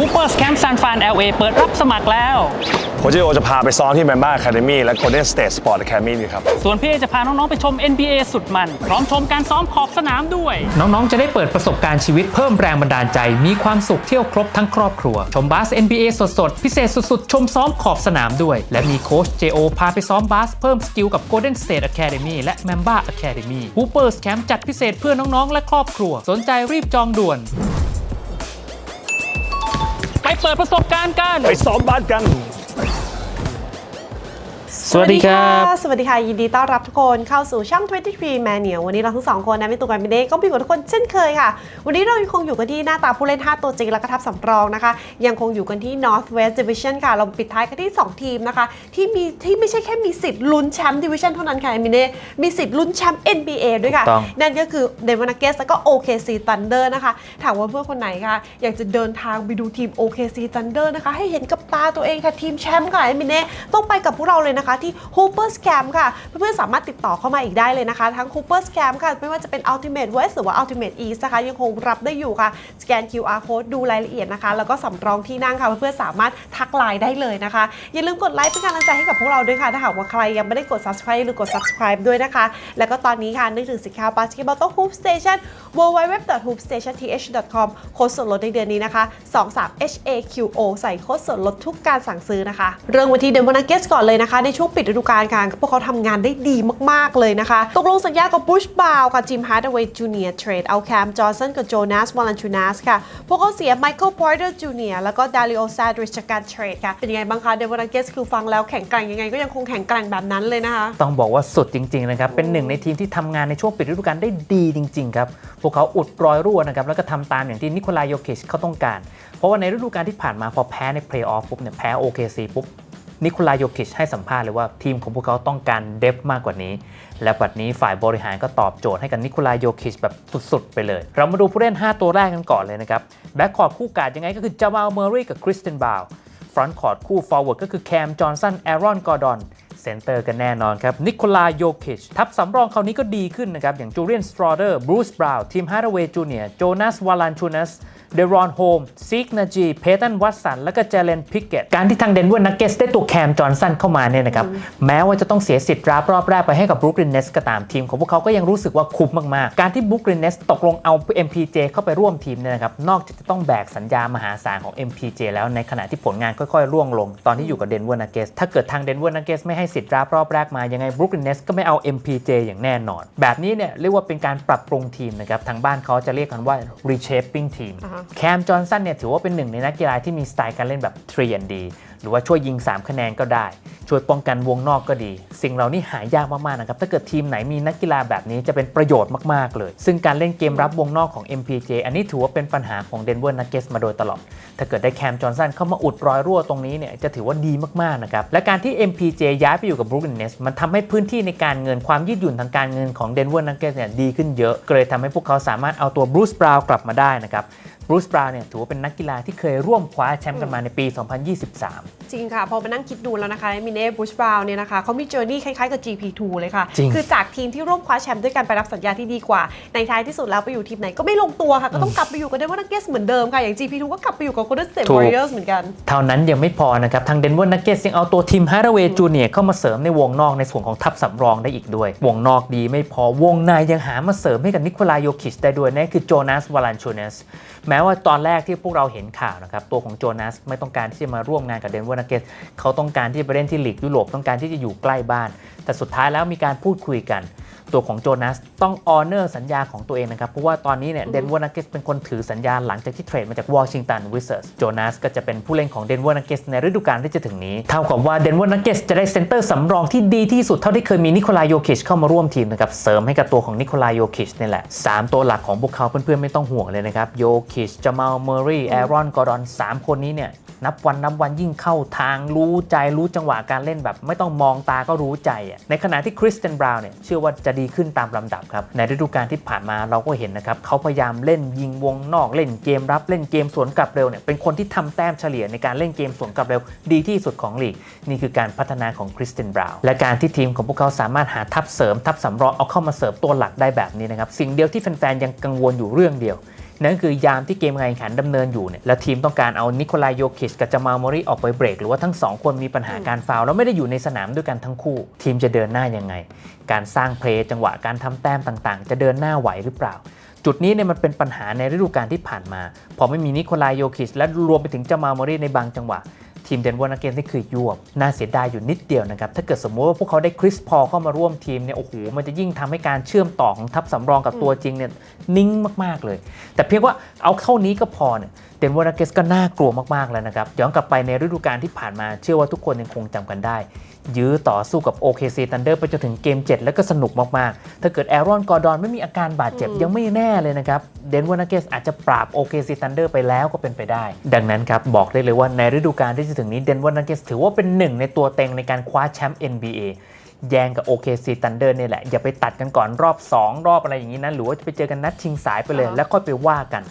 คูเปอร์สแคมป์ซานฟราน LA เปิดรับสมัครแล้ว โคชโอจะพาไปซ้อมที่แมนบ้า Academy และ Golden State Sport Academy นี่ครับ ส่วนพี่เอจะพาน้อง ๆ ไปชม NBA สุดมัน พร้อมชมการซ้อมขอบสนามด้วย น้อง ๆ จะได้เปิดประสบการณ์ชีวิตเพิ่มแรงบันดาลใจ มีความสุขเที่ยวครบทั้งครอบครัว ชมบาส NBA สด ๆ พิเศษสุด ๆ ชมซ้อมขอบสนามด้วย และมีโค้ช JO พาไปซ้อมบาสเพิ่มสกิลกับ Golden State Academy และ Mamba Academy Hoopers Camp จัดพิเศษเพื่อน้อง ๆ และครอบครัว สนใจรีบจองด่วนไป เปิดประสบการณ์กัน ไปซ้อมบาสกัน สวัสดีครับ สวัสดีค่ะ ยินดีต้อนรับทุกคนเข้าสู่ช่อง 23 Manual วันนี้เราทั้งสองคนนะมีตัวกันเป็นเด็กก็มีกับทุกคนเช่นเคยค่ะ วันนี้เรายังคงอยู่กันที่หน้าตาผู้เล่น 5 ตัวจริงและก็ทับสำรองนะคะ ยังคงอยู่กันที่ Northwest Division ค่ะ เราปิดท้ายกันที่ 2 ทีมนะคะ ที่มีที่ไม่ใช่แค่มีสิทธิ์ลุ้นแชมป์ดิวิชั่นเท่านั้นค่ะมินเน่มีสิทธิ์ลุ้นแชมป์ NBA ด้วยค่ะถูกต้องนั่นก็คือ Denver Nuggets แล้วก็ OKC Thunder นะคะถามว่าเพื่อนคนไหนคะอยากจะเดินทางไปดูทีม OKC Thunder นะคะให้เห็นกับตาตัวเองค่ะทีมแชมป์ค่ะมินเน่ต้องไปกับพวกเราเลยนะคะที่ Hooper Scam ค่ะ เพื่อนๆสามารถติดต่อเข้ามาอีกได้เลยนะคะ ทั้ง Hooper Scam ค่ะ ไม่ว่าจะเป็น Ultimate West หรือว่า Ultimate East นะคะ ยังคงรับได้อยู่ค่ะสแกน QR code ดูรายละเอียดนะคะ แล้วก็สำรองที่นั่งค่ะเพื่อนๆสามารถทักไลน์ได้เลยนะคะ อย่าลืมกดไลค์เป็นกำลังใจให้กับพวกเราด้วยค่ะถ้าหากว่าใครยังไม่ได้กด subscribe หรือกด subscribe ด้วยนะคะ แล้วก็ตอนนี้ค่ะนึกถึงสินค้าบาสเกตบอลต้อง Hoop Station www.hoopstationth.com โค้ดส่วนลดในเดือนนี้นะคะ23 HAQO ใส่โค้ดส่วนลดทุกการสั่งซื้อนะคะ เรื่องวันที่เดนวอนาเกสก่อนเลยนะคะในช่วงปิดฤดูกาลค่ะพวกเขาทำงานได้ดีมาก ๆ เลยนะคะ ตกลงสัญญากับบุชบาวกับจิมฮาร์ดเวย์จูเนียร์เทรดเอาแคมจอร์สันกับโจนาสวอลันชูนัสค่ะ พวกเขาเสียไมเคิลพอร์เตอร์จูเนียร์แล้วก็ดาริโอซาดริชการเทรดค่ะ เป็นยังไงบ้างคะเดวอนเกสคือฟังแล้วแข็งแกร่งยังไงก็ยังคงแข็งแกร่งแบบนั้นเลยนะคะ ต้องบอกว่าสุดจริง ๆ นะครับ เป็นหนึ่งในทีมที่ทำงานในช่วงปิดฤดูกาลได้ดีจริง ๆ ครับ พวกเขาอุดรอยรั่วนะครับแล้วก็ทำตามอย่างที่นิโคลายโยคิชเขาต้องการ เพราะว่าในฤดูกาลที่ผ่านมาพอแพ้ในเพลย์ออฟปุ๊บเนี่ยแพ้ OKC ปุ๊บ นิโคลายโยคิชให้สัมภาษณ์เลยว่าทีมของพวกเขาต้องการเดฟมากกว่านี้ และบัดนี้ฝ่ายบริหารก็ตอบโจทย์ให้กับนิโคลายโยคิชแบบสุดๆ ไปเลย เรามาดูผู้เล่น 5 ตัวแรกกันก่อนเลยนะครับ แบ็กคอร์ดคู่กาดยังไงก็คือจามาลเมอร์รีกับคริสเตนบาวฟรอนต์คอร์ดคู่ฟอร์เวิร์ดก็คือแคมจอห์นสันแอรอนกอร์ดอนเซนเตอร์กันแน่นอนครับ นิโคลาโยคิช ทัพสำรองคราวนี้ก็ดีขึ้นนะครับ อย่างจูเลียนสตรอเดอร์บรูซบราวน์ทีมฮาร์ดเวย์จูเนียร์โจนาสวาลันชูนัส เดรอนโฮมซิกนาจีเพตันวัตสันและก็เจเลนพิกเกตการที่ทางเดนเวอร์นักเก็ตได้ตัวแคมจอห์นสันเข้ามาเนี่ยนะครับแม้ว่าจะต้องเสียสิทธิ์รับรอบแรกไปให้กับบรูคลินเนสก็ตามทีมของพวกเขาก็ยังรู้สึกว่าคุ้มมากๆ การที่บรูคลินเนสตกลงเอา MPJ เข้าไปร่วมทีมเนี่ยนะครับนอกจากจะต้องแบกสัญญามหาศาลของ MPJ แล้วในขณะที่ผลงานค่อยๆร่วงลงตอนที่อยู่กับเดนเวอร์นักเก็ตถ้าเกิดทางเดนเวอร์นักเก็ตไม่ให้สิทธิ์รับรอบแรกมายังไงบรูคลินเนสก็ไม่เอา MPJ อย่างแน่นอน แบบนี้เนี่ยเรียกว่าเป็นการปรับปรุงทีมนะครับทางบ้านเขาจะเรียกกันว่า reshaping team อ่าฮะแคมจอห์นสันเนี่ยถือว่าเป็นหนึ่งในนักกีฬาที่มีสไตล์การเล่นแบบ 3D หรือว่าช่วยยิง 3 คะแนนก็ได้ ช่วยป้องกันวงนอกก็ดี สิ่งเหล่านี้หายากมากๆนะครับ ถ้าเกิดทีมไหนมีนักกีฬาแบบนี้จะเป็นประโยชน์มากๆเลย ซึ่งการเล่นเกมรับวงนอกของ MPJ อันนี้ถือว่าเป็นปัญหาของ Denver Nuggets มาโดยตลอด ถ้าเกิดได้แคมจอห์นสันเข้ามาอุดรอยรั่วตรงนี้เนี่ยจะถือว่าดีมากๆนะครับ และการที่ MPJ ย้ายไปอยู่กับ Brooklyn Nets มันทำให้พื้นที่ในการเงินความยืดหยุ่นทางการเงินของ Denver Nuggets เนี่ยดีขึ้นเยอะ ก็เลยทำให้พวกเขาสามารถเอาตัว Bruce Brown กลับมาได้นะครับ บรูซบราวน์เนี่ยถือว่าเป็นนักกีฬาที่เคยร่วมคว้าแชมป์กันมาในปี 2023 จริงค่ะ พอมานั่งคิดดูแล้วนะคะมินเน่บุชบราวน์เนี่ยนะคะเขามีเจอร์นี่คล้ายๆกับ GP2 เลยค่ะ จริง คือจากทีมที่ร่วมคว้าแชมป์ด้วยกันไปรับสัญญาที่ดีกว่า ในท้ายที่สุดแล้วไปอยู่ทีมไหนก็ไม่ลงตัวค่ะ ก็ต้องกลับไปอยู่กับเดนเวอร์นักเก็ตเหมือนเดิมค่ะ อย่าง GP2 ก็กลับไปอยู่กับ Golden State ถูก Warriors เหมือนกัน เท่านั้นยังไม่พอนะครับ ทางเดนเวอร์นักเก็ตยังเอาตัวทีมฮาร์ดเวย์จูเนียร์เข้ามาเสริมในวงนอกในส่วนของทัพสำรองได้อีกด้วย วงนอกดีไม่พอวงในยังหามาเสริมให้กับนิโคลายโยคิชได้ด้วยนั่นคือโจนาสวาลันชูเนสแม้ว่าตอนแรกที่พวกเราเห็นข่าวนะครับ ตัวของโจนาสไม่ต้องการที่จะมาร่วมงานกับเดนเวอร์นักเก็ตเขาต้องการที่จะไปเล่นที่ลีกยุโรปต้องการที่จะอยู่ใกล้บ้าน แต่สุดท้ายแล้วมีการพูดคุยกัน ตัวของโจนาสต้องออเนอร์สัญญาของตัวเองนะครับ เพราะว่าตอนนี้เนี่ยเดนเวอร์นักเก็ตเป็นคนถือสัญญาหลังจากที่เทรดมาจากวอชิงตันวิสเซอร์สโจนาสก็จะเป็นผู้เล่นของเดนเวอร์นักเก็ตในฤดูกาลที่จะถึงนี้เท่ากับว่าเดนเวอร์นักเก็ตจะได้เซนเตอร์สำรองที่ดีที่สุดเท่าที่เคยมีนิโคลายโยคิชเข้ามาร่วมทีมนะครับเสริมให้กับตัวของนิโคลายโยคิชนี่แหละ3ตัวหลักของพวกเขาเพื่อนๆไม่ต้องห่วงเลยนะครับโยคิชจามาลเมอร์รีแอรอนกอร์ดอนสามคนนี้เนี่ยนับวันนับวันยิ่งเข้าทางรู้ใจรู้จังหวะการเล่นแบบ ไม่ต้องมองตาก็รู้ใจอะในขณะที่คริสเตนบราวน์เนี่ยเชื่อว่าจะดีขึ้นตามลำดับครับ ในฤดูกาลที่ผ่านมาเราก็เห็นนะครับเขาพยายามเล่นยิงวงนอกเล่นเกมรับเล่นเกมสวนกลับเร็วเนี่ยเป็นคนที่ทำแต้มเฉลี่ยในการเล่นเกมสวนกลับเร็วดีที่สุดของลีก นี่คือการพัฒนาของคริสเตนบราวน์และการที่ทีมของพวกเขาสามารถหาทัพเสริมทัพสำรองเอาเข้ามาเสริมตัวหลักได้แบบนี้นะครับสิ่งเดียวที่แฟนๆยังกังวลอยู่เรื่องเดียว นั่นคือยามที่เกมการแข่งขันดำเนินอยู่เนี่ยแล้วทีมต้องการเอานิโคลายโยคิชกับจามาโมริออกไปเบรก หรือว่าทั้งสองคนมีปัญหาการฟาวล์แล้วไม่ได้อยู่ในสนามด้วยกันทั้งคู่ ทีมจะเดินหน้ายังไง การสร้างเพลย์จังหวะการทำแต้มต่างๆ จะเดินหน้าไหวหรือเปล่า จุดนี้เนี่ยมันเป็นปัญหาในฤดูกาลที่ผ่านมา พอไม่มีนิโคลายโยคิชและรวมไปถึงจามาโมริในบางจังหวะ ทีมเดนเวอร์นักเกนนี่คือยวบน่าเสียดายอยู่นิดเดียวนะครับ ถ้าเกิดสมมติว่าพวกเขาได้คริสพอลเข้ามาร่วมทีมเนี่ยโอ้โหมันจะยิ่งทำให้การเชื่อมต่อของทัพสำรองกับตัวจริงเนี่ยนิ่งมากๆเลย แต่เพียงว่าเอาเท่านี้ก็พอเนี่ยเดนเวอร์นักเกสก็น่ากลัวมากๆแล้วนะครับย้อนกลับไปในฤดูกาลที่ผ่านมาเชื่อว่าทุกคนยังคงจำกันได้ ยื้อต่อสู้กับ OKC Thunder ไปจนถึงเกม 7 แล้วก็สนุกมากๆ ถ้าเกิดแอรอนกอร์ดอนไม่มีอาการบาดเจ็บยังไม่แน่เลยนะครับเดนเวอร์นักเกสอาจจะปราบ OKC Thunder ไปแล้วก็เป็นไปได้ ดังนั้นครับ บอกได้เลยว่าในฤดูกาลที่จะถึงนี้เดนเวอร์นักเกสถือว่าเป็นหนึ่งในตัวเต็งในการคว้าแชมป์ NBA แย่งกับ OKC Thunder เนี่ยแหละ อย่าไปตัดกันก่อนรอบ 2 รอบอะไรอย่างนี้นะหรือว่าจะไปเจอกันนัดชิงสายไปเลยอ่าแล้วค่อยไปว่ากัน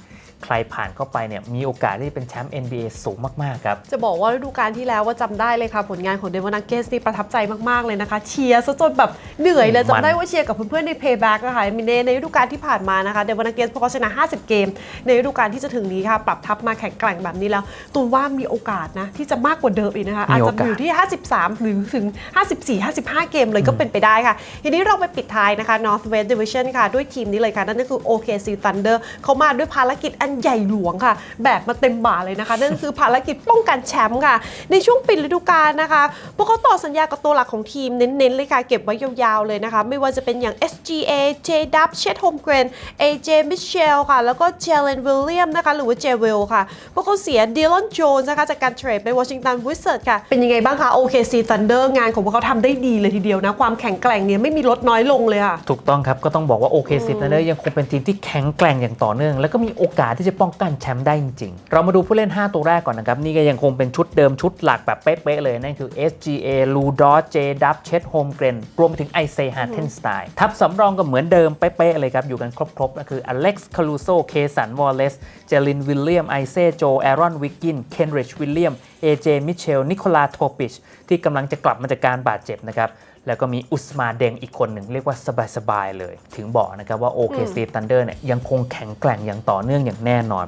ใครผ่านเข้าไปเนี่ยมีโอกาสที่จะเป็นแชมป์ NBA สูงมาก ๆ ครับ จะบอกว่าฤดูกาลที่แล้วว่าจำได้เลยค่ะ ผลงานของเดวอนักเกสนี่ประทับใจมาก ๆ เลยนะคะ เชียร์ซะจนแบบเหนื่อยเลยมันจำได้ว่าเชียร์กับเพื่อน ๆ ใน Payback อะค่ะมินเน่ในฤดูกาลที่ผ่านมานะคะเดวอนักเกสพวกเขาชนะ 50 เกม ในฤดูกาลที่จะถึงนี้ค่ะปรับทัพมาแข่งแกร่งแบบนี้แล้วตูนว่ามีโอกาสนะที่จะมากกว่าเดิมอีกนะคะอาจจะอยู่ที่ 53 หรือถึง 54 55 เกมเลยก็เป็นไปได้ค่ะ ทีนี้เราไปปิดท้ายนะคะ Northwest Division ค่ะด้วยทีมนี้เลยค่ะนั่นก็คือ OKC Thunder เขามาด้วยภารกิจอันใหญ่หลวงค่ะ แบบมาเต็มบ่าเลยนะคะ นั่นคือภารกิจป้องกันแชมป์ค่ะ ในช่วงปิดฤดูกาลนะคะพวกเขาต่อสัญญากับตัวหลักของทีมเน้นๆเลยค่ะ เก็บไว้ยาวๆเลยนะคะ ไม่ว่าจะเป็นอย่าง SGA J w c h e t Holmgren AJ Mitchell ค่ะ แล้วก็ Jalen Williams นะคะ หรือว่า J Will ค่ะ พวกเขาเสีย Dylan Jones นะคะ จากการเทรดไป Washington Wizards ค่ะ เป็นยังไงบ้างคะ OKC Thunder งานของพวกเขาทำได้ดีเลยทีเดียวนะ ความแข็งแกร่งเนี่ยไม่มีลดน้อยลงเลยค่ะ ถูกต้องครับ ก็ต้องบอกว่า OKC Thunder ยังคงเป็นทีมที่แข็งแกร่งอย่างต่อเนื่อง แล้วก็มีโอกาสที่จะป้องกันแชมป์ได้จริงๆ เรามาดูผู้เล่น 5 ตัวแรกก่อนนะครับ นี่ก็ยังคงเป็นชุดเดิมชุดหลักแบบเป๊ะๆเลย นั่นคือ SGA Lu Dort J w c h e t homegren รวมไปถึง i s a y Hartenstein ทัพสำรองก็เหมือนเดิมเป๊ะๆเลยครับ อยู่กันครบๆก็คือ Alex Caruso Kason Wallace Jalen William i s a y Joe Aaron Wiggins Kenrich William AJ Mitchell Nikola Topic ที่กำลังจะกลับมาจากการบาดเจ็บนะครับแล้วก็มีอุสมาเดงอีกคนหนึ่งเรียกว่าสบายๆเลย ถึงบอกนะครับว่า OKC Thunder เนี่ยยังคงแข็งแกร่งอย่างต่อเนื่องอย่างแน่นอน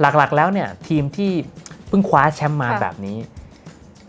หลักๆแล้วเนี่ยทีมที่เพิ่งคว้าแชมป์มาค่ะแบบนี้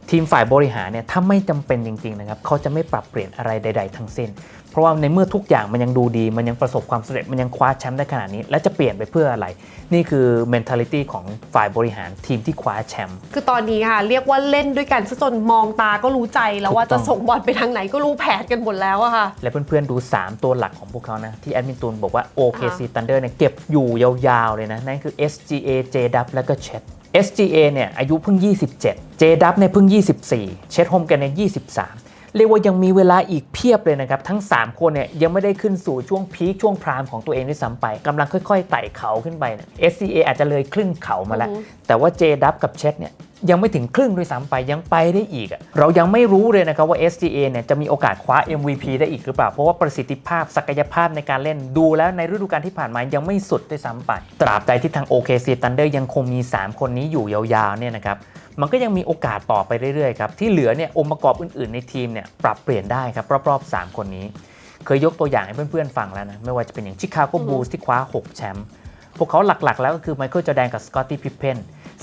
ทีมฝ่ายบริหารเนี่ยถ้าไม่จำเป็นจริงๆนะครับเขาจะไม่ปรับเปลี่ยนอะไรใด ๆ ทั้งสิ้น เพราะว่าในเมื่อทุกอย่างมันยังดูดี มันยังประสบความสำเร็จมันยังคว้าแชมป์ได้ขนาดนี้ แล้วจะเปลี่ยนไปเพื่ออะไร นี่คือ mentality ของฝ่ายบริหารทีมที่คว้าแชมป์คือตอนนี้ค่ะ เรียกว่าเล่นด้วยกันซะจนมองตาก็รู้ใจแล้วว่าถูกต้จะองส่งบอลไปทางไหนก็รู้แผนกันหมดแล้วอะค่ะ และเพื่อนๆดู 3 ตัวหลักของพวกเขานะ ที่แอดมินตูนบอกว่า OKC Thunder เนี่ยเก็บอยู่ยาวๆเลยนะนั่นคือ SGA J w แล้วก็ Chet SGA เนี่ยอายุเพิ่ง 27 J w เนี่ยเพิ่ง 24 Chet Home กันเนี่ย23 เรียกว่ายังมีเวลาอีกเพียบเลยนะครับ ทั้ง 3 คนเนี่ยยังไม่ได้ขึ้นสู่ช่วงพีคช่วงพรามของตัวเองด้วยซ้ำไปกำลังค่อยๆไต่เขาขึ้นไปเนี่ย SCA อาจจะเลยครึ่งเขามาแล้วอือฮึแต่ว่า J w กับ Chet เนี่ย ยังไม่ถึงครึ่งด้วยซ้ำไปยังไปได้อีก เรายังไม่รู้เลยนะครับว่า SGA เนี่ยจะมีโอกาสคว้า MVP ได้อีกหรือเปล่า เพราะว่าประสิทธิภาพศักยภาพในการเล่นดูแล้วในฤดูกาลที่ผ่านมายังไม่สุดด้วยซ้ำไป ตราบใดที่ทาง OKC Thunder ยังคงมี 3 คนนี้อยู่ยาวๆเนี่ยนะครับมันก็ยังมีโอกาสต่อไปเรื่อยๆครับที่เหลือเนี่ยองค์ประกอบอื่นๆในทีมเนี่ยปรับเปลี่ยนได้ครับรอบๆ 3 คนนี้ เคยยกตัวอย่างให้เพื่อนๆฟังแล้วนะไม่ว่าจะเป็นอย่างชิคาโกบูลส์ที่คว้า 6 แชมป์พวกเขาหลักๆ แล้วก็คือไมเคิลจอแดนกับสกอตตี้พิพเพน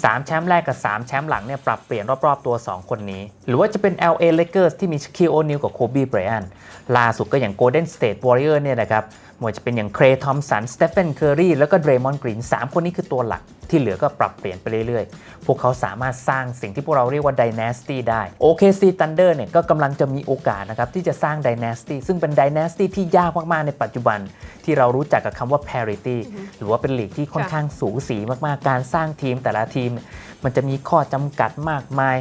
สามแชมป์แรกกับ 3 แชมป์หลังเนี่ยปรับเปลี่ยนรอบ ๆ ตัว 2 คนนี้ หรือว่าจะเป็น LA Lakers ที่มีคิโอนิวกับโคบีไบรอันล่าสุดก็อย่าง Golden State Warrior เนี่ยนะครับมวยจะเป็นอย่างเครทอมสันสเตฟานเคอร์รีแล้วก็เดรมอนกรีน3 คนนี้คือตัวหลัก ที่เหลือก็ปรับเปลี่ยนไปเรื่อยๆ พวกเขาสามารถสร้างสิ่งที่พวกเราเรียกว่า Dynasty ได้ OKC Thunder เนี่ยก็กำลังจะมีโอกาสนะครับที่จะสร้าง Dynasty ซึ่งเป็น Dynasty ที่ยากมากๆในปัจจุบัน ที่เรารู้จักกับคำว่า parity หรือว่าเป็นลีกที่ค่อนข้างสูสีมากๆ การสร้างทีมแต่ละทีมเนี่ยมันจะมีข้อจำกัดมากมาย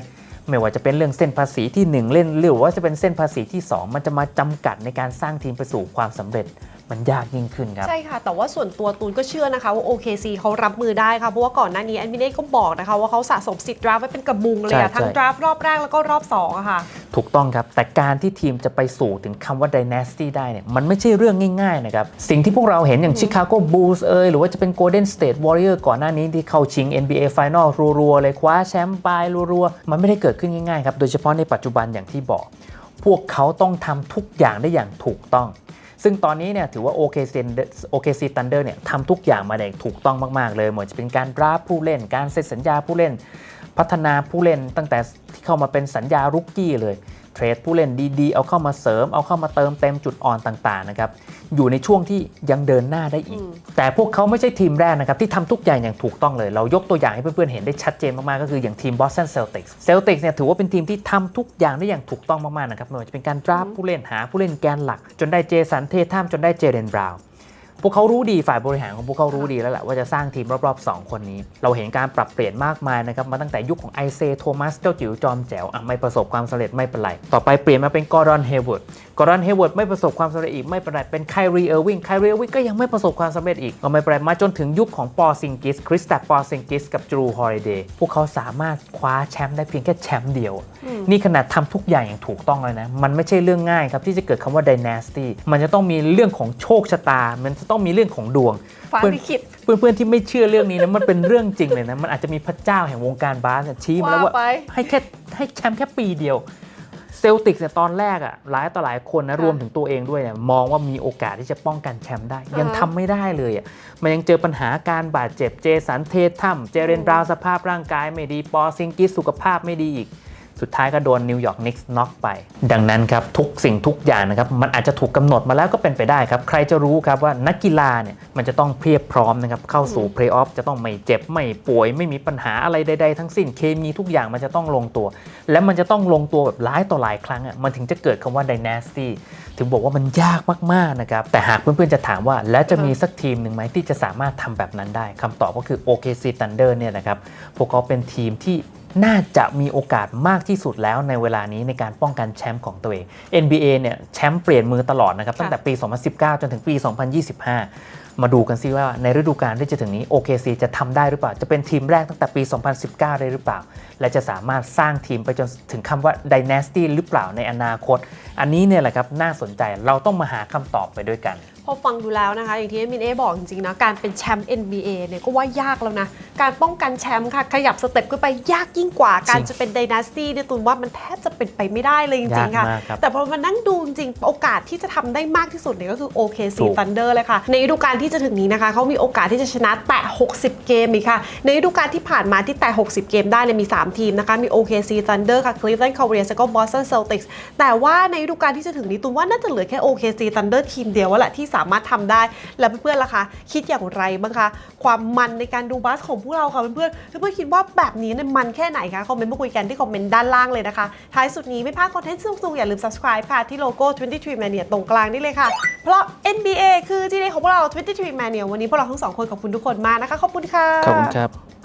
ไม่ว่าจะเป็นเรื่องเส้นภาษีที่ 1 เล่นหรือว่าจะเป็นเส้นภาษีที่ 2 มันจะมาจำกัดในการสร้างทีมไปสู่ความสำเร็จ มันยากยิ่งขึ้นครับ ใช่ค่ะ แต่ว่าส่วนตัวตูนก็เชื่อนะคะว่า OKC เขารับมือได้ค่ะ เพราะว่าก่อนหน้านี้แอนมิเน่ก็บอกนะคะว่าเขาสะสมสิทธิ์ดราฟต์ไว้เป็นกระบุงเลยใช่อะทั้งใช่ ดราฟต์รอบแรกแล้วก็รอบ2อะค่ะ ถูกต้องครับ แต่การที่ทีมจะไปสู่ถึงคำว่า Dynasty ได้เนี่ยมันไม่ใช่เรื่องง่ายๆนะครับ สิ่งที่พวกเราเห็นอย่าง Chicago Bulls เอยหรือว่าจะเป็น Golden State Warrior ก่อนหน้านี้ที่เข้าชิง NBA Final รัวๆเลยคว้าแชมป์ไปรัวๆ มันไม่ได้เกิดขึ้นง่ายๆครับ โดยเฉพาะในปัจจุบันอย่างที่บอก พวกเขาต้องทำทุกอย่างได้อย่างถูกต้อง ซึ่งตอนนี้เนี่ยถือว่า OKC OKC Thunder เนี่ยทำทุกอย่างมาได้ถูกต้องมากๆ เลยเหมือนจะเป็นการรับผู้เล่น การเซ็นสัญญาผู้เล่น พัฒนาผู้เล่นตั้งแต่ที่เข้ามาเป็นสัญญารุกกี้เลย เทรดผู้เล่นดีๆ เอาเข้ามาเสริม เอาเข้ามาเติมเต็มจุดอ่อนต่างๆนะครับอยู่ในช่วงที่ยังเดินหน้าได้อีก แต่พวกเขาไม่ใช่ทีมแรกนะครับที่ทำทุกอย่างอย่างถูกต้องเลย เรายกตัวอย่างให้เพื่อนๆเห็นได้ชัดเจนมากๆ ก็คืออย่างทีม Boston Celtics Celtics เนี่ยถือว่าเป็นทีมที่ทำทุกอย่างได้อย่างถูกต้องมากๆนะครับไม่ว่าจะเป็นการดราฟผู้เล่นหาผู้เล่นแกนหลัก จนได้เจสันเททัมจนได้เจเรนบราวน์ พวกเขารู้ดีฝ่ายบริหารของพวกเขารู้ดีแล้วแหละว่าจะสร้างทีมรอบๆ 2 คนนี้ เราเห็นการปรับเปลี่ยนมากมายนะครับมาตั้งแต่ยุคของไอเซโทมัสเจ้าจิ๋วจอมแจ๋วอะไม่ประสบความสำเร็จไม่เป็นไร ต่อไปเปลี่ยนมาเป็นกอร์ดอนเฮเวิร์ดกอร์ดอนเฮเวิร์ดไม่ประสบความสำเร็จอีกไม่เป็นไรเป็นไครีเออร์วิงไครีเออร์วิงก็ยังไม่ประสบความสำเร็จอีกก็ไม่เป็นไรมาจนถึงยุคของปอซิงกิสคริสตัปปอซิงกิสกับจรูฮอลิเดย์พวกเขาสามารถคว้าแชมป์ได้เพียงแค่แชมป์เดียว นี่ขนาดทำทุกอย่างอย่างถูกต้องเลยนะมันไม่ใช่เรื่องง่ายครับที่จะเกิดคำว่า dynasty มันจะต้องมีเรื่องของโชคชะตามันจะต้องมีเรื่องของดวงฟ้าเพื่อนลิขิตเพื่อนๆที่ไม่เชื่อเรื่องนี้นะมันเป็นเรื่องจริงเลยนะมันอาจจะมีพระเจ้าแห่งวงการบาสเนี่ยชี้มาแล้วว่าว่าไป ให้แค่ให้แชมป์แค่ปีเดียว เซลติกเนี่ยตอนแรกอะหลายต่อหลายคนนะค่ะรวมถึงตัวเองด้วยเนี่ยมองว่ามีโอกาสที่จะป้องกันแชมป์ได้ ยังอ่าฮะทำไม่ได้เลยอะมันยังเจอปัญหาการบาดเจ็บเจสันเททัมเจเรนบราวน์สภาพร่างกายไม่ดี ปอซิงกิสสุขภาพไม่ดีอีก สุดท้ายก็โดนนิวยอร์กนิกส์น็อกไป ดังนั้นครับทุกสิ่งทุกอย่างนะครับมันอาจจะถูกกำหนดมาแล้วก็เป็นไปได้ครับ ใครจะรู้ครับว่านักกีฬาเนี่ยมันจะต้องเพียบพร้อมนะครับเข้าสู่เพลย์ออฟจะต้องไม่เจ็บไม่ป่วยไม่มีปัญหาอะไรใดๆทั้งสิ้นเคมีทุกอย่างมันจะต้องลงตัว และมันจะต้องลงตัวแบบหลายต่อหลายครั้งอะมันถึงจะเกิดคำว่า dynasty ถึงบอกว่ามันยากมากๆนะครับแต่หากเพื่อนๆจะถามว่า แล้วจะมีสักทีมหนึ่งไหมที่จะสามารถทำแบบนั้นได้คำตอบก็คือ OKC Thunder เนี่ยนะครับพวกเขาเป็นทีมที่ น่าจะมีโอกาสมากที่สุดแล้วในเวลานี้ในการป้องกันแชมป์ของตัวเอง NBA เนี่ยแชมป์เปลี่ยนมือตลอดนะครับ ตั้งแต่ปี 2019 จนถึงปี 2025 มาดูกันซิว่าในฤดูกาลที่จะถึงนี้ OKC จะทำได้หรือเปล่า จะเป็นทีมแรกตั้งแต่ปี 2019 ได้หรือเปล่า และจะสามารถสร้างทีมไปจนถึงคำว่า Dynasty หรือเปล่าในอนาคต อันนี้เนี่ยแหละครับน่าสนใจเราต้องมาหาคำตอบไปด้วยกัน อฟังดูแล้วนะคะ อย่างที่มินเอบอกจริงๆนะการเป็นแชมป์ NBA เนี่ยก็ว่ายากแล้วนะ การป้องกันแชมป์ค่ะ ขยับสเต็ปขึ้นไปยากยิ่งกว่า การจะเป็นไดนาสตี้เนี่ยตูนว่ามันแทบจะเป็นไปไม่ได้เลยจริงๆค่ะยากมากครับแต่พอมานั่งดูจริงๆโอกาสที่จะทำได้มากที่สุดเนี่ยก็คือ OKC ถูก Thunder เลยค่ะ ในฤดูกาลที่จะถึงนี้นะคะเขามีโอกาสที่จะชนะแตะ 60 เกมอีกค่ะ ในฤดูกาลที่ผ่านมาที่แตะ 60 เกมได้เนี่ยมี 3 ทีมนะคะมี OKC Thunder ค่ะ Cleveland Cavaliers แล้วก็ Boston Celtics แต่ว่าในฤดูกาลที่จะถึงนี้ตูนว่าน่าจะเหลือแค่ OKC Thunder ทีมเดียวแล้วแหละที่สามารถทำได้ แล้วเพื่อนๆล่ะคะคิดอย่างไรบ้างคะ ความมันในการดูบาสของพวกเราค่ะเพื่อนๆเพื่อนๆคิดว่าแบบนี้เนี่ยมันแค่ไหนคะคอมเมนต์มาคุยกันที่คอมเมนต์ด้านล่างเลยนะคะ ท้ายสุดนี้ไม่พลาดคอนเทนต์สนุกๆอย่าลืม subscribe ค่ะที่โลโก้ 23 Mania ตรงกลางนี่เลยค่ะ เพราะ NBA คือที่เดของพวกเรา 23 Mania วันนี้พวกเราทั้งสองคนขอบคุณทุกคนมากนะคะขอบคุณค่ะขอบคุณครับ